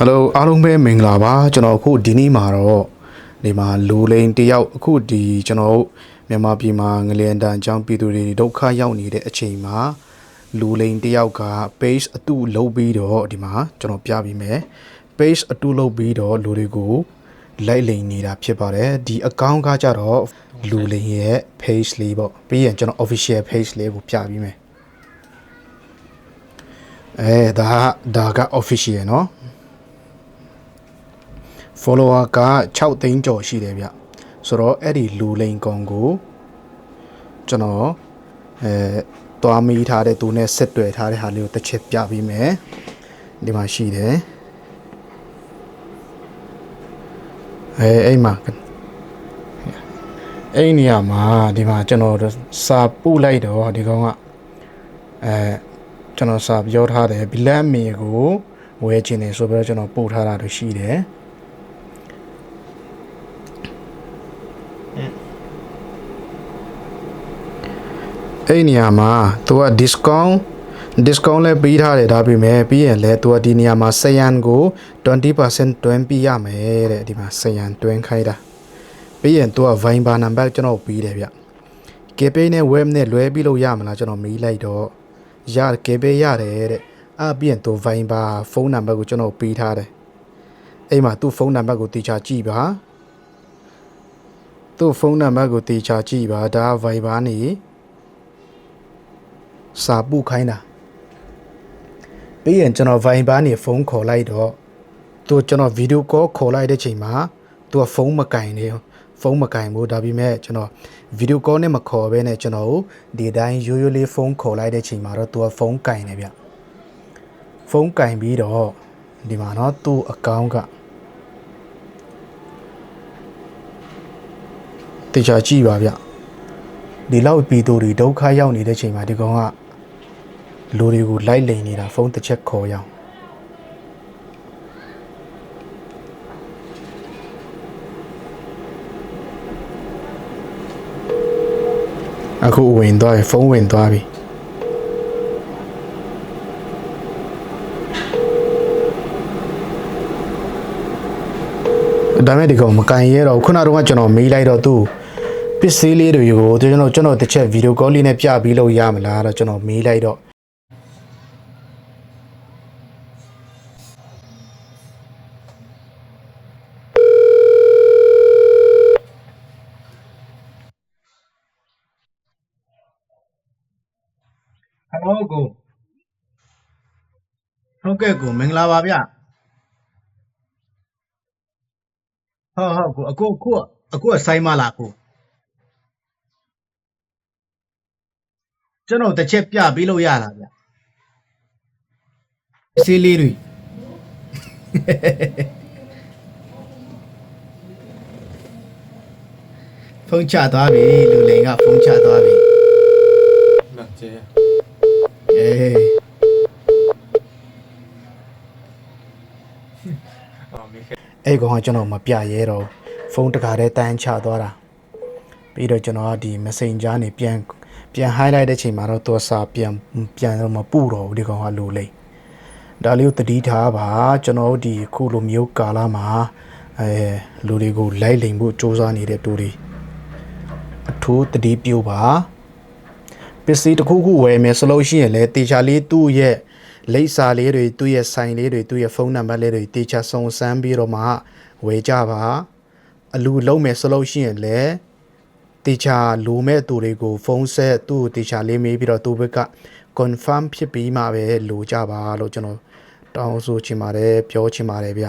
ဟယ်လိုအားလုံးပဲမင်္ဂလာပါကျွန်တော်အခုဒီနေ့မှာတော့ဒီမှာလူလိန်တယောက်အခုဒီကျွန်တော်တို့မြန်မာပြည်မှာငလျင်တန်အကြောင်းပြည်သူတွေဒုက္ခရောက်နေတဲ့အချိန်မှာလူလိန်တယောက်က page အတူလုပ်ပြီးတော့ဒီမှာကျွန်တော်ပြပေးမယ် page အတူလုပ်ပြီးတော့လူတွေကိုလိုက်လိန်နေတာဖြစ်ပါတယ်ဒီ account ကကြတော့လူလိန်ရဲ့ page လေးပေါ့ပြီးရင်ကျွန်တော် official page လေးကိုပြပေးမယ်အဲဒါကဒါက official เนาะ follower က6သိန်းကျော်ရှိတယ်ဗျဆိုတော့အဲ့ဒီလူလိန်ကောင်ကိုကျွန်တော်အဲတွားမိထားတဲ့သူနဲ့ဆက်တွေ့ထားတဲ့ဟာလေးကိုတစ်ချက်ပြပေးမယ်ဒီမှာရှိတယ်အဲအဲ့မှာအဲ့နေရာမှာဒီမှာကျွန်တော်စာပုတ်လိုက်တော့ဒီကောင်ကအဲကျွန်တော်စာပြောထားတယ်ဘီလက်မီကိုဝယ်ခြင်းနေဆိုပြီးတော့ကျွန်တော်ပို့ထားတာတို့ရှိတယ် အဲ့နေရာမှာသူက discount discount လည်းပေးထားတယ်ဒါပေမဲ့ပြီးရင်လည်းသူကဒီနေရာမှာဆယန်ကို20%တွင်းပြရမယ်တဲ့ဒီမှာဆယန်တွင်းခိုင်းတာပြီးရင်သူက Viber နံပါတ်ကျွန်တော်ပေးတယ်ဗျ KPay နဲ့ web နဲ့လွဲပြီးလို့ရမလားကျွန်တော်မေးလိုက်တော့ရ KPay ရတယ်တဲ့အဲ့ပြီးရင်သူ Viber ဖုန်းနံပါတ်ကိုကျွန်တော်ပေးထားတယ်အဲ့မှာသူ့ဖုန်းနံပါတ်ကိုတေချာကြည့်ပါသူ့ဖုန်းနံပါတ်ကိုတေချာကြည့်ပါဒါ Viber နေ စာပုတ်ခိုင်းတာပြီးရင်ကျွန်တော် Viber နေဖုန်းခေါ်လိုက်တော့သူကျွန်တော်ဗီဒီယိုကောခေါ်လိုက်တဲ့ချိန်မှာသူကဖုန်းမကင်နေဖုန်းမကင်ဘူးဒါပေမဲ့ကျွန်တော်ဗီဒီယိုကောနဲ့မခေါ်ဘဲနဲ့ကျွန်တော်ကိုဒီတိုင်းရိုးရိုးလေးဖုန်းခေါ်လိုက်တဲ့ချိန်မှာတော့သူကဖုန်းကင်နေဗျဖုန်းကင်ပြီးတော့ဒီမှာတော့သူ့အကောင့်ကတေချာကြည့်ပါဗျဒီလောက်ပြည်သူတွေဒုက္ခရောက်နေတဲ့ချိန်မှာဒီကောင်က လူတွေကိုလိုက်လိန်နေတာဖုန်းတစ်ချက်ခေါ်ရအောင်အခုဝင်သွားပြီဖုန်းဝင်သွားပြီဒါမဲ့ဒီကောင်မကန်ရဲတော့ခုနကတော့ကျွန်တော်မေးလိုက်တော့သူပစ္စည်းလေးတွေကိုကျွန်တော်ကျွန်တော်တစ်ချက်ဗီဒီယိုကောလေးနဲ့ပြပြီးလို့ရမလားတော့ကျွန်တော်မေးလိုက်တော့ ဟုတ်ကိုဟုတ်ကဲ့ကိုမင်္ဂလာပါဗျဟုတ်ဟုတ်ကိုအခုခုအခုကဆိုင်မလားကိုကျွန်တော်တစ်ချက်ပြပေးလို့ရလားဗျဆေးလေးတွေဖုန်းချသွားပြီလူလိန်ကဖုန်းချသွားပြီလက်ကျဲ တယ်အဲ့ကောင်ကကျွန်တော်မပြရဲတော့ဖုန်းတကာတည်းတန်းချသွားတာပြီးတော့ကျွန်တော်ကဒီ Messenger နေပြန်ပြန် highlight တဲ့ချိန်မှာတော့သူစာပြန်ပြန်တော့မပူတော့ဘူးဒီကောင်ကလိုလိမ့်ဒါလေးကိုတတိထားပါကျွန်တော်တို့ဒီခုလိုမျိုးကာလမှာအဲလူတွေကိုလိုက်လိမ်ဖို့စ조사နေတဲ့တူတွေအထူးတတိပြုပါ ပစ္စည်းတစ်ခုခုဝယ်မယ်ဆိုလို့ရှိရင်လည်းတေချာလေးသူ့ရဲ့လိပ်စာလေးတွေသူ့ရဲ့ဆိုင်လေးတွေသူ့ရဲ့ဖုန်းနံပါတ်လေးတွေတေချာစုံစမ်းပြီးတော့မှဝယ်ကြပါအလူလုံးမယ်ဆိုလို့ရှိရင်လည်းတေချာလိုမဲ့သူတွေကိုဖုန်းဆက်သူ့ကိုတေချာလေးမေးပြီးတော့သူ့ဘက်က confirm ဖြစ်ပြီးမှပဲလိုကြပါလို့ကျွန်တော်တောင်းဆိုချင်ပါတယ်ပြောချင်ပါတယ်ဗျ